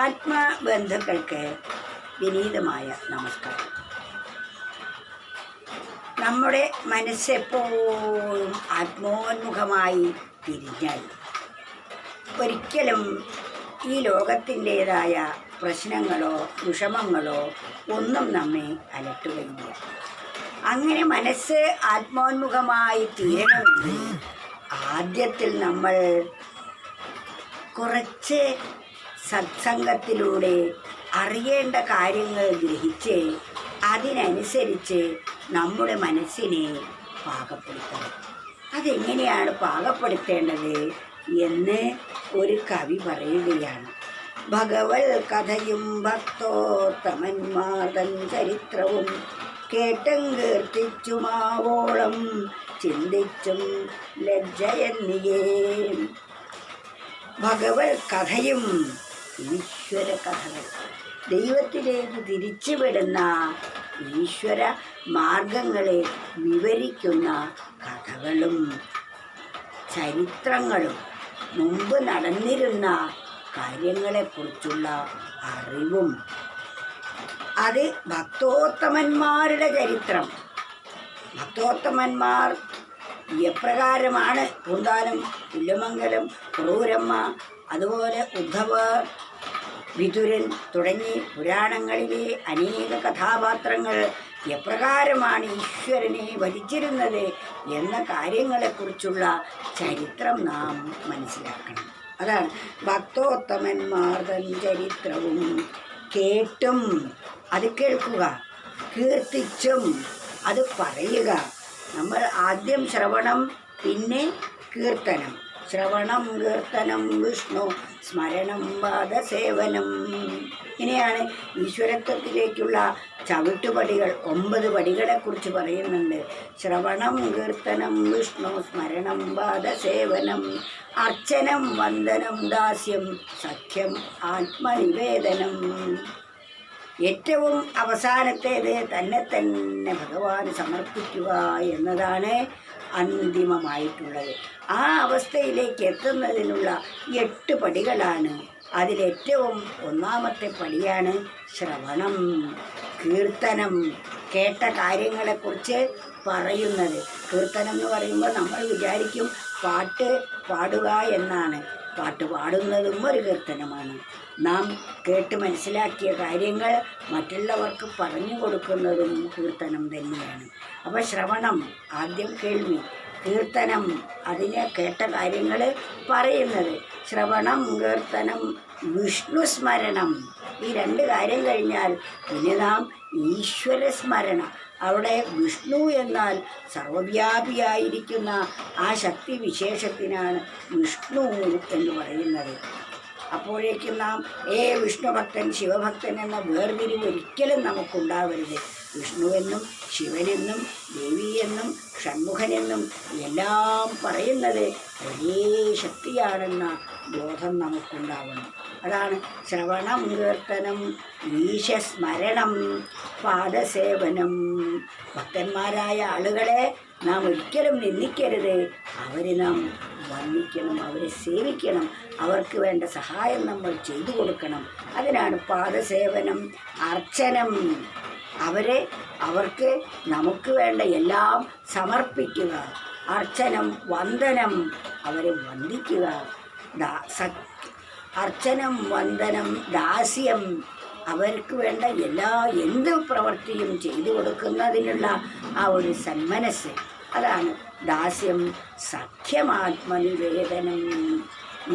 ആത്മബന്ധുക്കൾക്ക് വിനീതമായ നമസ്കാരം. നമ്മുടെ മനസ്സെപ്പോഴും ആത്മോന്മുഖമായി തിരിഞ്ഞാൽ ഒരിക്കലും ഈ ലോകത്തിന്റേതായ പ്രശ്നങ്ങളോ വിഷമങ്ങളോ ഒന്നും നമ്മെ അലട്ടുകയില്ല. അങ്ങനെ മനസ്സ് ആത്മോന്മുഖമായി തീരണമെങ്കിൽ ആദ്യത്തിൽ നമ്മൾ കുറച്ച് സത്സംഗത്തിലൂടെ അറിയേണ്ട കാര്യങ്ങൾ ഗ്രഹിച്ച് അതിനനുസരിച്ച് നമ്മുടെ മനസ്സിനെ പാകപ്പെടുത്തണം. അതെങ്ങനെയാണ് പാകപ്പെടുത്തേണ്ടത് എന്ന് ഒരു കവി പറയുകയാണ്. ഭഗവത് കഥയും ഭക്തോത്തമന്മാതൻ ചരിത്രവും കേട്ടം കീർത്തിച്ചുമാവോളം ചിന്തിച്ചും ലജ്ജയെന്നിയേ. ഭഗവത് കഥയും ഈശ്വര കഥകൾ ദൈവത്തിലേക്ക് തിരിച്ചുവിടുന്ന ഈശ്വര മാർഗങ്ങളെ വിവരിക്കുന്ന കഥകളും ചരിത്രങ്ങളും മുമ്പ് നടന്നിരുന്ന കാര്യങ്ങളെക്കുറിച്ചുള്ള അറിവും. അത് ഭക്തോത്തമന്മാരുടെ ചരിത്രം. ഭക്തോത്തമന്മാർ എപ്രകാരമാണ് പൂന്താനം പുല്ലുമംഗലം ക്രൂരമ്മ അതുപോലെ ഉദ്ധവ് വിതുരൻ തുടങ്ങി പുരാണങ്ങളിലെ അനേക കഥാപാത്രങ്ങൾ എപ്രകാരമാണ് ഈശ്വരനെ ഭരിച്ചിരുന്നത് എന്ന കാര്യങ്ങളെക്കുറിച്ചുള്ള ചരിത്രം നാം മനസ്സിലാക്കണം. അതാണ് ഭക്തോത്തമന്മാർ ചരിത്രവും. കേട്ടും അത് കേൾക്കുക. കീർത്തിച്ചും അത് പറയുക. നമ്മൾ ആദ്യം ശ്രവണം പിന്നെ കീർത്തനം. ശ്രവണം കീർത്തനം വിഷ്ണു സ്മരണം പാദസേവനം ഇങ്ങനെയാണ് ഈശ്വരത്വത്തിലേക്കുള്ള ചവിട്ടുപടികൾ. ഒമ്പത് പടികളെക്കുറിച്ച് പറയുന്നുണ്ട്. ശ്രവണം കീർത്തനം വിഷ്ണു സ്മരണം പാദസേവനം അർച്ചനം വന്ദനം ദാസ്യം സഖ്യം ആത്മനിവേദനം. ഏറ്റവും അവസാനത്തേത് തന്നെ തന്നെ ഭഗവാന് സമർപ്പിക്കുക എന്നതാണ്. അന്തിമമായിട്ടുള്ളത്. ആ അവസ്ഥയിലേക്ക് എത്തുന്നതിനുള്ള എട്ട് പടികളാണ്. അതിലേറ്റവും ഒന്നാമത്തെ പടിയാണ് ശ്രവണം കീർത്തനം. കേട്ട കാര്യങ്ങളെക്കുറിച്ച് പറയുന്നത്. കീർത്തനം എന്ന് പറയുമ്പോൾ നമ്മൾ വിചാരിക്കും പാട്ട് പാടുക എന്നാണ്. പാട്ട് പാടുന്നതും ഒരു കീർത്തനമാണ്. നാം കേട്ട് മനസ്സിലാക്കിയ കാര്യങ്ങൾ മറ്റുള്ളവർക്ക് പറഞ്ഞു കൊടുക്കുന്നതും കീർത്തനം തന്നെയാണ്. അപ്പോൾ ശ്രവണം ആദ്യം കേൾവി. കീർത്തനം അതിനെ കേട്ട കാര്യങ്ങൾ പറയുന്നത്. ശ്രവണം കീർത്തനം വിഷ്ണു സ്മരണം ഈ രണ്ട് കാര്യം കഴിഞ്ഞാൽ പിന്നെ നാം ഈശ്വര സ്മരണം അവിടെ വിഷ്ണു എന്നാൽ സർവവ്യാപിയായിരിക്കുന്ന ആ ശക്തി വിശേഷത്തിനാണ് വിഷ്ണു എന്ന് പറയുന്നത്. അപ്പോഴേക്കും നാം ഏ വിഷ്ണുഭക്തൻ ശിവഭക്തൻ എന്ന വേർതിരിവ് ഒരിക്കലും നമുക്കുണ്ടാവരുത്. വിഷ്ണുവെന്നും ശിവനെന്നും ദേവിയെന്നും ഷൺമുഖനെന്നും എല്ലാം പറയുന്നത് ഒരേ ശക്തിയാണെന്ന ബോധം നമുക്കുണ്ടാവണം. അതാണ് ശ്രവണം കീർത്തനം ഈശസ്മരണം പാദസേവനം. ഭക്തന്മാരായ ആളുകളെ നാം ഒരിക്കലും നിന്ദിക്കരുത്. അവരെ നാം വന്ദിക്കണം അവരെ സേവിക്കണം അവർക്ക് വേണ്ട സഹായം നമ്മൾ ചെയ്തു കൊടുക്കണം. അതിനാണ് പാദസേവനം അർച്ചനം. അവരെ അവർക്ക് നമുക്ക് വേണ്ട എല്ലാം സമർപ്പിക്കുക. അർച്ചനം വന്ദനം അവരെ വന്ദിക്കുക. അർച്ചനം വന്ദനം ദാസ്യം. അവർക്ക് വേണ്ട എല്ലാ എന്ത് പ്രവൃത്തിയും ചെയ്തു കൊടുക്കുന്നതിനുള്ള ആ ഒരു സന്മനസ് അതാണ് ദാസ്യം സഖ്യമാത്മനിവേദനം.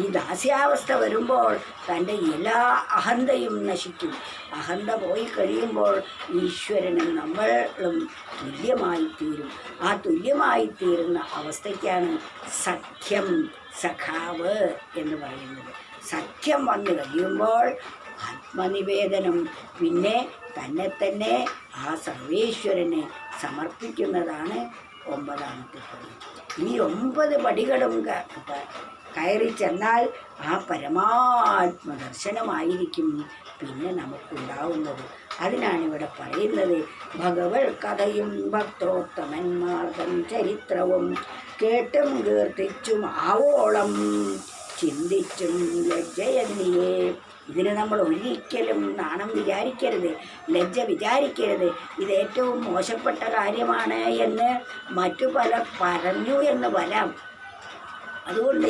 ഈ ദാസ്യാവസ്ഥ വരുമ്പോൾ തന്റെ എല്ലാ അഹന്തയും നശിക്കും. അഹന്ത പോയി കഴിയുമ്പോൾ ഈശ്വരനും നമ്മളും തുല്യമായി തീരും ആ തുല്യമായി തീരുന്ന അവസ്ഥയ്ക്കാണ് സഖ്യം സഖാവ് എന്ന് പറയുന്നത്. സഖ്യം വന്നു കഴിയുമ്പോൾ ആത്മനിവേദനം പിന്നെ തന്നെ തന്നെ ആ സർവേശ്വരനെ സമർപ്പിക്കുന്നതാണ് ഒമ്പതാമത്തെ പടി ഈ ഒമ്പത് പടികളും കയറി ചെന്നാൽ ആ പരമാത്മദർശനമായിരിക്കും പിന്നെ നമുക്കുണ്ടാവുന്നത്. അതിനാണ് ഇവിടെ പറയുന്നത്. ഭഗവൽ കഥയും ഭക്തോത്തമന്മാർഗം ചരിത്രവും കേട്ടും കീർത്തിച്ചും ആവോളം ചിന്തിച്ചും ലജ്ജയെന്നിയേ ഇതിന് നമ്മൾ ഒരിക്കലും നാണം വിചാരിക്കരുത് ലജ്ജ വിചാരിക്കരുത്. ഇത് ഏറ്റവും മോശപ്പെട്ട കാര്യമാണ് എന്ന് മറ്റു പല പറഞ്ഞു എന്ന് വരാം. അതുകൊണ്ട്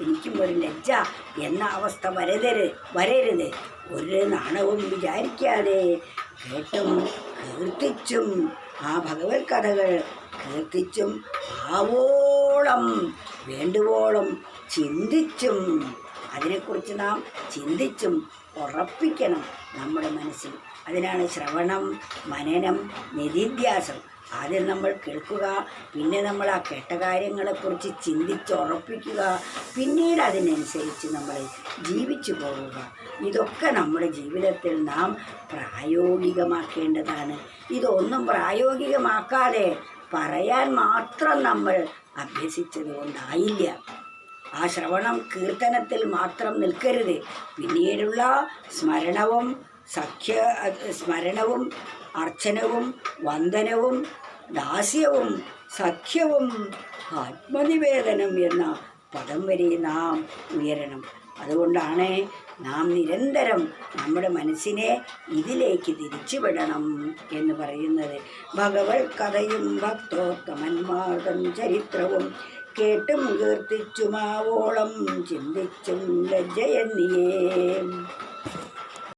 എനിക്കും ഒരു ലജ്ജ എന്ന അവസ്ഥ വരരുത് വരരുത്. ഒരു നാണവും വിചാരിക്കാതെ കേട്ടും കീർത്തിച്ചും ആ ഭഗവത് കഥകൾ കീർത്തിച്ചും ആവോളം വേണ്ടുവോളം ചിന്തിച്ചും അതിനെക്കുറിച്ച് നാം ചിന്തിച്ചും ഉറപ്പിക്കണം നമ്മുടെ മനസ്സിൽ. അതിനാണ് ശ്രവണം മനനം നിധിധ്യാസം. ആദ്യം നമ്മൾ കേൾക്കുക പിന്നെ നമ്മൾ ആ കേട്ട കാര്യങ്ങളെക്കുറിച്ച് ചിന്തിച്ചുറപ്പിക്കുക പിന്നീട് അതിനനുസരിച്ച് നമ്മൾ ജീവിച്ചു പോവുക. ഇതൊക്കെ നമ്മുടെ ജീവിതത്തിൽ നാം പ്രായോഗികമാക്കേണ്ടതാണ്. ഇതൊന്നും പ്രായോഗികമാക്കാതെ പറയാൻ മാത്രം നമ്മൾ അഭ്യസിച്ചത് കൊണ്ടായില്ല. ആ ശ്രവണം കീർത്തനത്തിൽ മാത്രം നിൽക്കരുത്. പിന്നീടുള്ള സ്മരണവും സഖ്യ സ്മരണവും അർച്ചനവും വന്ദനവും ദാസ്യവും സഖ്യവും ആത്മനിവേദനം എന്ന പദം വരെ നാം ഉയരണം. അതുകൊണ്ടാണ് നാം നിരന്തരം നമ്മുടെ മനസ്സിനെ ഇതിലേക്ക് തിരിച്ചുവിടണം എന്ന് പറയുന്നത്. ഭഗവത് കഥയും ഭക്തോത്തമന്മാർഗം ചരിത്രവും കേട്ടും കീർത്തിച്ചുമാവോളം ചിന്തിച്ചും ലജ്ജയെന്നിയേ.